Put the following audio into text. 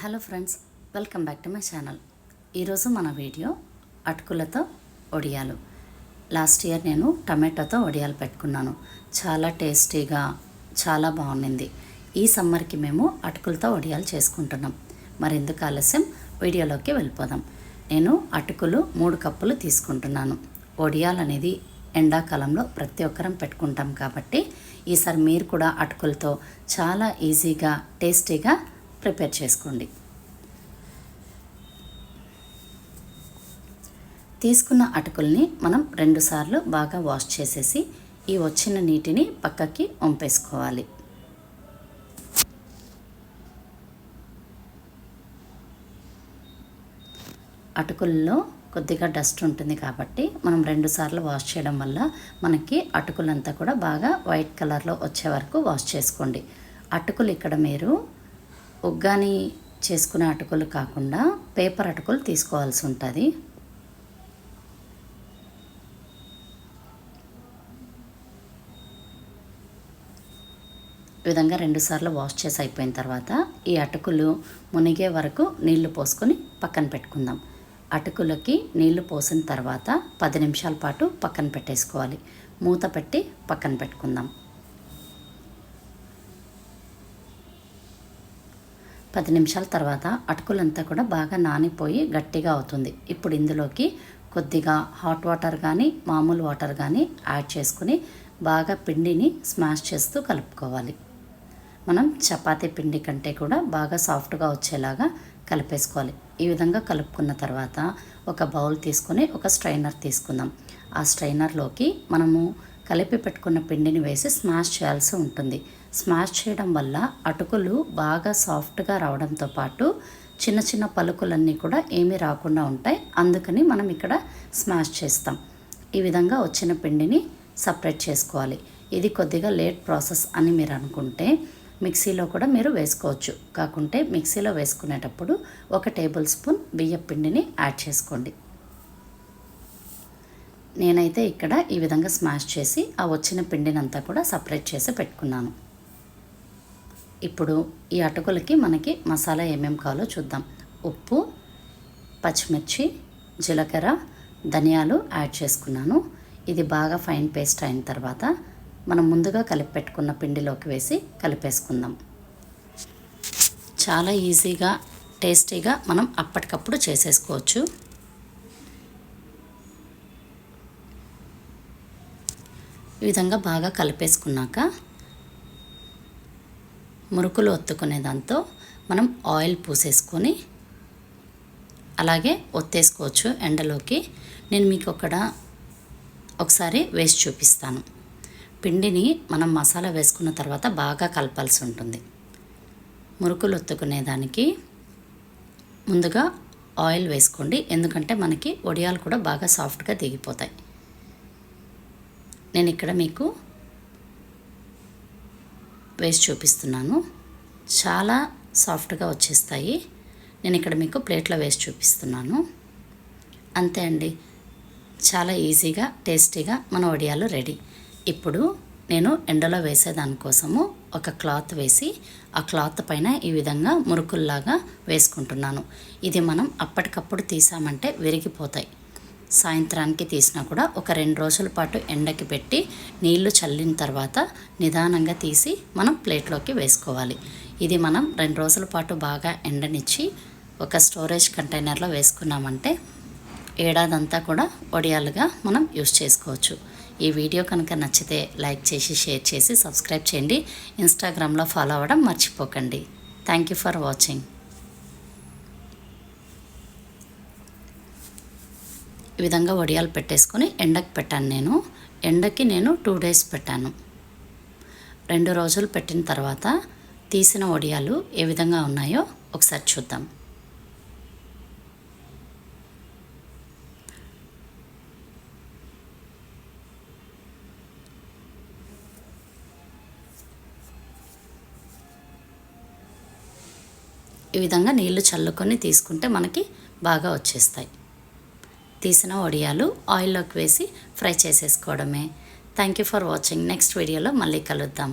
Hello friends welcome back to my channel. ఈరోజు మన video అటుకులతో వడియాలు లాస్ట్ ఇయర్ నేను టమాటోతో వడియాలు పెట్టుకున్నాను. చాలా టేస్టీగా చాలా బాగుండింది. ఈ సమ్మర్కి మేము అటుకులతో వడియాలు చేసుకుంటున్నాం. మరి ఎందుకు ఆలస్యం? వీడియోలోకి వెళ్ళిపోదాం. నేను అటుకులు మూడు కప్పులు తీసుకుంటున్నాను. ఒడియాలు అనేది ఎండాకాలంలో ప్రతి ఒక్కరం పెట్టుకుంటాం కాబట్టి ఈసారి మీరు కూడా అటుకులతో చాలా ఈజీగా టేస్టీగా ప్రిపేర్ చేసుకోండి. తీసుకున్న అటుకుల్ని మనం రెండుసార్లు బాగా వాష్ చేసేసి ఈ వచ్చిన నీటిని పక్కకి వంపేసుకోవాలి. అటుకుల్లో కొద్దిగా డస్ట్ ఉంటుంది కాబట్టి మనం రెండుసార్లు వాష్ చేయడం వల్ల మనకి అటుకులంతా కూడా బాగా వైట్ కలర్లో వచ్చే వరకు వాష్ చేసుకోండి. అటుకులు ఇక్కడ మీరు ఉగ్గాని చేసుకునే అటుకులు కాకుండా పేపర్ అటుకులు తీసుకోవాల్సి ఉంటుంది. ఈ విధంగా రెండుసార్లు వాష్ చేసి అయిపోయిన తర్వాత ఈ అటుకులు మునిగే వరకు నీళ్ళు పోసుకొని పక్కన పెట్టుకుందాం. అటుకులకి నీళ్ళు పోసిన తర్వాత పది నిమిషాల పాటు పక్కన పెట్టేసుకోవాలి. మూత పెట్టి పక్కన పెట్టుకుందాం. పది నిమిషాల తర్వాత అటుకులంతా కూడా బాగా నానిపోయి గట్టిగా అవుతుంది. ఇప్పుడు ఇందులోకి కొద్దిగా హాట్ వాటర్ కానీ మామూలు వాటర్ కానీ యాడ్ చేసుకుని బాగా పిండిని స్మాష్ చేస్తూ కలుపుకోవాలి. మనం చపాతీ పిండి కంటే కూడా బాగా సాఫ్ట్గా వచ్చేలాగా కలిపేసుకోవాలి. ఈ విధంగా కలుపుకున్న తర్వాత ఒక బౌల్ తీసుకొని ఒక స్ట్రైనర్ తీసుకుందాం. ఆ స్ట్రైనర్లోకి మనము కలిపి పెట్టుకున్న పిండిని వేసి స్మాష్ చేయాల్సి ఉంటుంది. స్మాష్ చేయడం వల్ల అటుకులు బాగా సాఫ్ట్గా రావడంతో పాటు చిన్న చిన్న పలుకులన్నీ కూడా ఏమీ రాకుండా ఉంటాయి. అందుకని మనం ఇక్కడ స్మాష్ చేస్తాం. ఈ విధంగా వచ్చిన పిండిని సపరేట్ చేసుకోవాలి. ఇది కొద్దిగా లేట్ ప్రాసెస్ అని మీరు అనుకుంటే మిక్సీలో కూడా మీరు వేసుకోవచ్చు. కాకుంటే మిక్సీలో వేసుకునేటప్పుడు ఒక టేబుల్ స్పూన్ బియ్యం పిండిని యాడ్ చేసుకోండి. నేనైతే ఇక్కడ ఈ విధంగా స్మాష్ చేసి ఆ వచ్చిన పిండినంతా కూడా సపరేట్ చేసి పెట్టుకున్నాను. ఇప్పుడు ఈ అటుకులకి మనకి మసాలా ఏమేమి కావాలో చూద్దాం. ఉప్పు పచ్చిమిర్చి జీలకర్ర ధనియాలు యాడ్ చేసుకున్నాను. ఇది బాగా ఫైన్ పేస్ట్ అయిన తర్వాత మనం ముందుగా కలిపి పెట్టుకున్న పిండిలోకి వేసి కలిపేసుకుందాం. చాలా ఈజీగా టేస్టీగా మనం అప్పటికప్పుడు చేసేసుకోవచ్చు. ఈ విధంగా బాగా కలిపేసుకున్నాక మురుకులు ఒత్తుకునే దాంతో మనం ఆయిల్ పూసేసుకొని అలాగే ఒత్తేసుకోవచ్చు ఎండలోకి. నేను మీకు అక్కడ ఒకసారి వేసి చూపిస్తాను. పిండిని మనం మసాలా వేసుకున్న తర్వాత బాగా కలపాల్సి ఉంటుంది. మురుకులు ఒత్తుకునేదానికి ముందుగా ఆయిల్ వేసుకోండి. ఎందుకంటే మనకి వడియాలు కూడా బాగా సాఫ్ట్గా దిగిపోతాయి నేను ఇక్కడ మీకు వేసి చూపిస్తున్నాను. చాలా సాఫ్ట్గా వచ్చేస్తాయి. నేను ఇక్కడ మీకు ప్లేట్లో వేసి చూపిస్తున్నాను. అంతే అండి. చాలా ఈజీగా టేస్టీగా మన వడియాలు రెడీ. ఇప్పుడు నేను ఎండలో వేసేదానికోసము ఒక క్లాత్ వేసి ఆ క్లాత్ పైన ఈ విధంగా మురుకుల్లాగా వేసుకుంటున్నాను. ఇది మనం అప్పటికప్పుడు తీసామంటే విరిగిపోతాయి. సాయంత్రానికి తీసినా కూడా ఒక రెండు రోజుల పాటు ఎండకి పెట్టి నీళ్ళు చల్లిన తర్వాత నిదానంగా తీసి మనం ప్లేట్లోకి వేసుకోవాలి. ఇది మనం రెండు రోజుల పాటు బాగా ఎండనిచ్చి ఒక స్టోరేజ్ కంటైనర్లో వేసుకున్నామంటే ఏడాదంతా కూడా ఒడియాలుగా మనం యూస్ చేసుకోవచ్చు. ఈ వీడియో కనుక నచ్చితే లైక్ చేసి షేర్ చేసి సబ్స్క్రైబ్ చేయండి. ఇన్స్టాగ్రామ్లో ఫాలో అవ్వడం మర్చిపోకండి. Thank you for watching. ఈ విధంగా వడియాలు పెట్టేసుకొని ఎండకి పెట్టాను నేను. ఎండకి నేను టూ డేస్ పెట్టాను. రెండు రోజులు పెట్టిన తర్వాత తీసిన వడియాలు ఏ విధంగా ఉన్నాయో ఒకసారి చూద్దాం. ఈ విధంగా నీళ్ళు చల్లుకొని తీసుకుంటే మనకి బాగా వచ్చేస్తాయి. తీసిన వడియాలు ఆయిల్లోకి వేసి ఫ్రై చేసేసుకోవడమే. Thank you for watching next వీడియోలో మళ్ళీ కలుద్దాం.